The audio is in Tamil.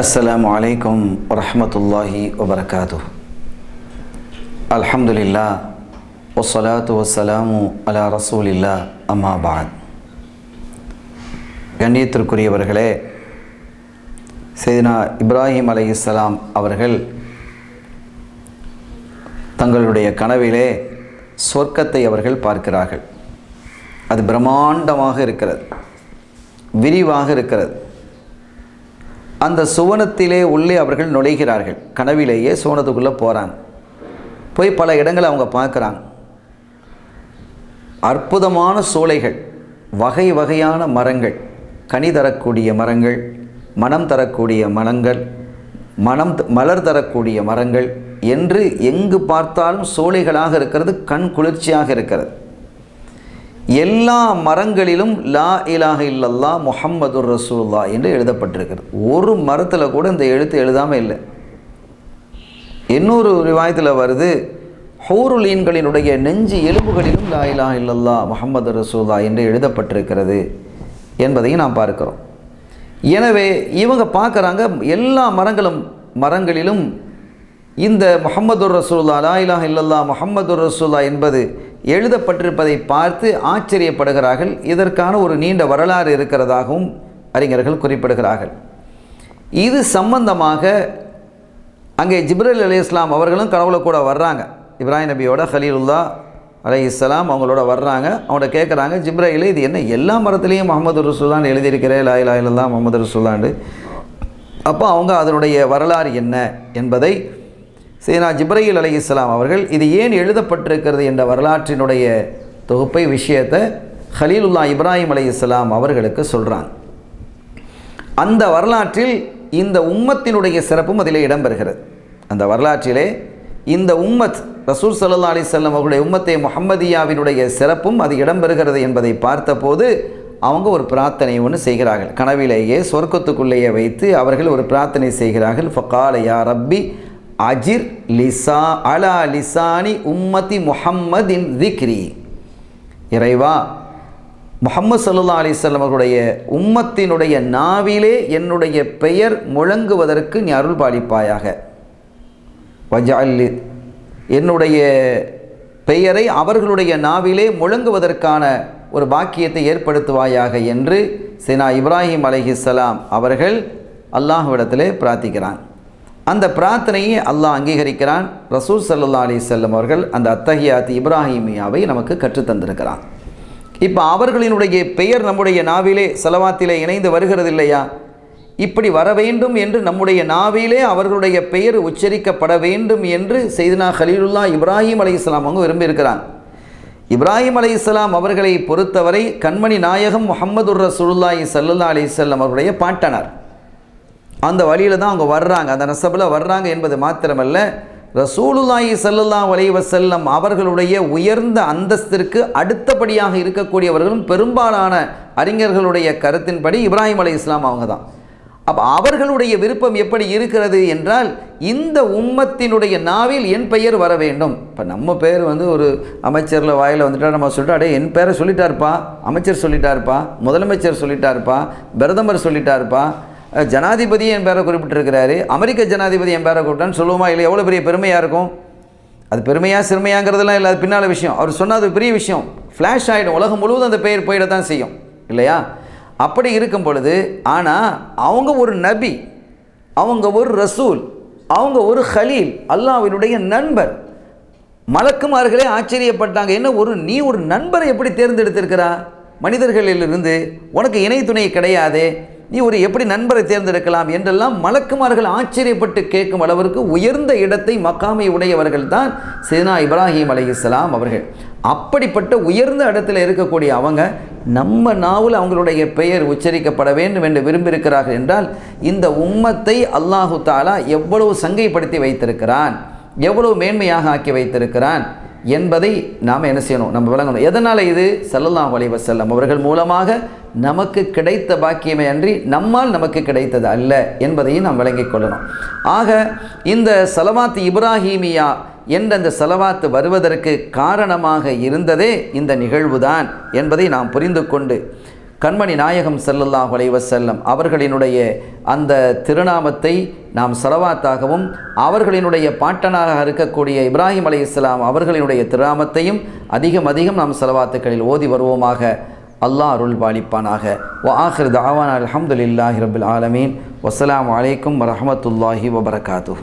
அஸ்லாம் வலைக்கம் வரமத்துல்லாஹி வபர்காது அல்ஹம்துலில்லா ஒசலாத்து வசலாமு அலா ரசூலில்லா அம்மாபாத் கண்ணியத்திற்குரியவர்களே செய்தினா இப்ராஹிம் அலை இஸ்லாம் அவர்கள் தங்களுடைய கனவிலே சொர்க்கத்தை அவர்கள் பார்க்கிறார்கள். அது பிரம்மாண்டமாக இருக்கிறது. விரிவாக இருக்கிறது. அந்த சுவனத்திலே உள்ளே அவர்கள் நுழைகிறார்கள். கனவிலேயே சுவனத்துக்குள்ளே போகிறாங்க போய் பல இடங்களை அவங்க பார்க்குறாங்க. அற்புதமான சூளைகள் வகை வகையான மரங்கள் கனி தரக்கூடிய மரங்கள் மனம் தரக்கூடிய மரங்கள் மனம் மலர் தரக்கூடிய மரங்கள் என்று எங்கு பார்த்தாலும் சோலைகளாக இருக்கிறது கண் குளிர்ச்சியாக இருக்கிறது. எல்லா மரங்களிலும் லா இலாக இல்லல்லா முஹம்மதுர் ரசூல்லா என்று எழுதப்பட்டிருக்கிறது. ஒரு மரத்தில் கூட இந்த எழுத்து எழுதாமல் இல்லை. இன்னொரு ரிவாயத்தில் வருது ஹூருலீன்களினுடைய நெஞ்சு எலும்புகளிலும் லா இலா இல்லல்லா முகமது ரசூல்லா என்று எழுதப்பட்டிருக்கிறது என்பதையும் நாம் பார்க்கிறோம். எனவே இவங்க பார்க்குறாங்க எல்லா மரங்களும் மரங்களிலும் இந்த முகமது ரசூல்லா லா இலாஹ் இல்லல்லா முஹம்மது ரசூல்லா என்பது எழுதப்பட்டிருப்பதை பார்த்து ஆச்சரியப்படுகிறார்கள். இதற்கான ஒரு நீண்ட வரலாறு இருக்கிறதாகவும் அறிஞர்கள் குறிப்பிடுகிறார்கள். இது சம்பந்தமாக அங்கே ஜிப்ரல் அலி இஸ்லாம் அவர்களும் கனவுல கூட வர்றாங்க. இப்ராஹிம் நபியோட ஹலீலுல்லா அலை இஸ்லாம் அவங்களோட வர்றாங்க. அவங்கள்ட்ட கேட்குறாங்க ஜிப்ராயில் இது என்ன? எல்லா மரத்துலேயும் முகமது ரசூல்லான்னு எழுதியிருக்கிறே லா இலா முகமது ரசூல்லான்னு அப்போ அவங்க அதனுடைய வரலாறு என்ன என்பதை சீனா ஜிப்ரையில் அலி இஸ்லாம் அவர்கள் இது ஏன் எழுதப்பட்டிருக்கிறது என்ற வரலாற்றினுடைய தொகுப்பை விஷயத்தை ஹலீலுல்லா இப்ராஹிம் அலி இஸ்லாம் அவர்களுக்கு சொல்கிறாங்க அந்த வரலாற்றில் இந்த உம்மத்தினுடைய சிறப்பும் அதிலே இடம்பெறுகிறது. அந்த வரலாற்றிலே இந்த உம்மத் ரசூல் சல்லா அலிசல்லம் அவர்களுடைய உம்மத்தை முஹம்மதியாவினுடைய சிறப்பும் அது இடம்பெறுகிறது என்பதை பார்த்தபோது அவங்க ஒரு பிரார்த்தனை ஒன்று செய்கிறார்கள். கனவிலேயே சொர்க்கத்துக்குள்ளேயே வைத்து அவர்கள் ஒரு பிரார்த்தனை செய்கிறார்கள். ஃபக்காலையா ரப்பி அஜிர் லிசா அலா லிசானி உம்மதி முஹம்மதின் திக்ரி. இறைவா முஹம்மது சல்லா அலிஸ்லம் அவர்களுடைய உம்மத்தினுடைய நாவிலே என்னுடைய பெயர் முழங்குவதற்கு நீ அருள் பாலிப்பாயாக. வஜாலி என்னுடைய பெயரை அவர்களுடைய நாவிலே முழங்குவதற்கான ஒரு பாக்கியத்தை ஏற்படுத்துவாயாக என்று சினா இப்ராஹிம் அலஹிஸ்லாம் அவர்கள் அல்லாஹ்விடத்திலே பிரார்த்திக்கிறான். அந்த பிரார்த்தனையை அல்லாஹ் அங்கீகரிக்கிறான். ரசூல் சல்லா அலிசல்லம் அவர்கள் அந்த அத்தஹியாத் இப்ராஹிமியாவை நமக்கு கற்றுத்தந்திருக்கிறான் இப்போ அவர்களினுடைய பெயர் நம்முடைய நாவிலே செலவாத்திலே இணைந்து வருகிறது இல்லையா? இப்படி வர வேண்டும் என்று நம்முடைய நாவிலே அவர்களுடைய பெயர் உச்சரிக்கப்பட வேண்டும் என்று செய்தினா ஹலீலுல்லா இப்ராஹிம் அலி இஸ்லாம் அவங்க விரும்பியிருக்கிறாங்க. இப்ராஹிம் அலி இஸ்லாம் அவர்களை பொறுத்தவரை கண்மணி நாயகம் முஹம்மதுர் ரசூலுல்லாஹி சல்லுல்லா அலிசல்லம் அவருடைய பாட்டனர். அந்த வழியில் தான் அவங்க வர்றாங்க. அந்த நசபில் வர்றாங்க என்பது மாத்திரமல்ல. ரசூலுல்லாஹி ஸல்லல்லாஹு அலைஹி செல்லம் அவர்களுடைய உயர்ந்த அந்தஸ்திற்கு அடுத்தபடியாக இருக்கக்கூடியவர்களும் பெரும்பாலான அறிஞர்களுடைய கருத்தின்படி இப்ராஹிம் அலை இஸ்லாம் அவங்க தான். அப்போ அவர்களுடைய விருப்பம் எப்படி இருக்கிறது என்றால் இந்த உம்மத்தினுடைய நாவில் என் பெயர் வர வேண்டும். இப்போ நம்ம பேர் வந்து ஒரு அமைச்சரில் வாயில் வந்துட்டா நம்ம சொல்லிட்டு அடே என் பேரை சொல்லிட்டாருப்பா. அமைச்சர் சொல்லிட்டாருப்பா. முதலமைச்சர் சொல்லிட்டாருப்பா. பிரதமர் சொல்லிட்டாருப்பா. ஜனாதிபதி என் பேரை குறிப்பிட்டிருக்கிறாரு. அமெரிக்க ஜனாதிபதி என் பேரை கூப்பிட்டான்னு சொல்லுவோமா இல்லை எவ்வளோ பெரிய பெருமையாக இருக்கும்? அது பெருமையாக சிறுமையாங்கிறதெல்லாம் இல்லை. அது பின்னால் விஷயம். அவர் சொன்னால் அது பெரிய விஷயம். ஃப்ளாஷ் ஆகிடும் உலகம் முழுவதும் அந்த பெயர் போயிடத்தான் செய்யும். இல்லையா? அப்படி இருக்கும் பொழுது ஆனால் அவங்க ஒரு நபி அவங்க ஒரு ரசூல் அவங்க ஒரு ஹலீல் அல்லாவினுடைய நண்பர். மலக்குமார்களே ஆச்சரியப்பட்டாங்க. என்ன ஒரு நீ ஒரு நண்பரை எப்படி தேர்ந்தெடுத்திருக்கிறா? மனிதர்களிலிருந்து உனக்கு இணை துணை கிடையாதே. நீ ஒரு எப்படி நண்பரை தேர்ந்தெடுக்கலாம் என்றெல்லாம் மலக்குமார்கள் ஆச்சரியப்பட்டு கேட்கும் அளவிற்கு உயர்ந்த இடத்தை மக்காமை உடையவர்கள் தான் சேனா இப்ராஹிம் இஸ்லாம் அவர்கள். அப்படிப்பட்ட உயர்ந்த இடத்துல இருக்கக்கூடிய அவங்க நம்ம நாவில் அவங்களுடைய பெயர் உச்சரிக்கப்பட வேண்டும் என்று விரும்பியிருக்கிறார்கள் என்றால் இந்த உம்மத்தை அல்லாஹு தாலா எவ்வளவு சங்கைப்படுத்தி வைத்திருக்கிறான் எவ்வளவு மேன்மையாக ஆக்கி வைத்திருக்கிறான் என்பதை நாம் என்ன செய்யணும்? நம்ம விளங்கணும். எதனால் இது? செல்லலாம் அலைஹி செல்லம் அவர்கள் மூலமாக நமக்கு கிடைத்த பாக்கியமே அன்றி நம்மால் நமக்கு கிடைத்தது அல்ல என்பதையும் நாம் விளங்கிக் கொள்ளணும். ஆக இந்த செலவாத்து இப்ராஹீமியா என்ற அந்த செலவாத்து வருவதற்கு காரணமாக இருந்ததே இந்த நிகழ்வுதான் என்பதை நாம் புரிந்து கொண்டு கண்மணி நாயகம் செல்லல்லாம் அலைஹி செல்லம் அவர்களினுடைய அந்த திருநாமத்தை நாம் சலவாத்தாகவும் அவர்களினுடைய பாட்டனாக இருக்கக்கூடிய இப்ராஹிம் அலைஹிஸ்ஸலாம் அவர்களினுடைய திருநாமத்தையும் அதிகம் அதிகம் நாம் சலவாத்துக்களில் ஓதி வருவோமாக. அல்லாஹ் அருள் பாலிப்பானாக வ ஆஹிர் தாவான் அலமதுல்லாஹி ரபுல் ஆலமீன். வசலாம் அலைக்கும் வரமத்துல்லாஹி வபரகாத்து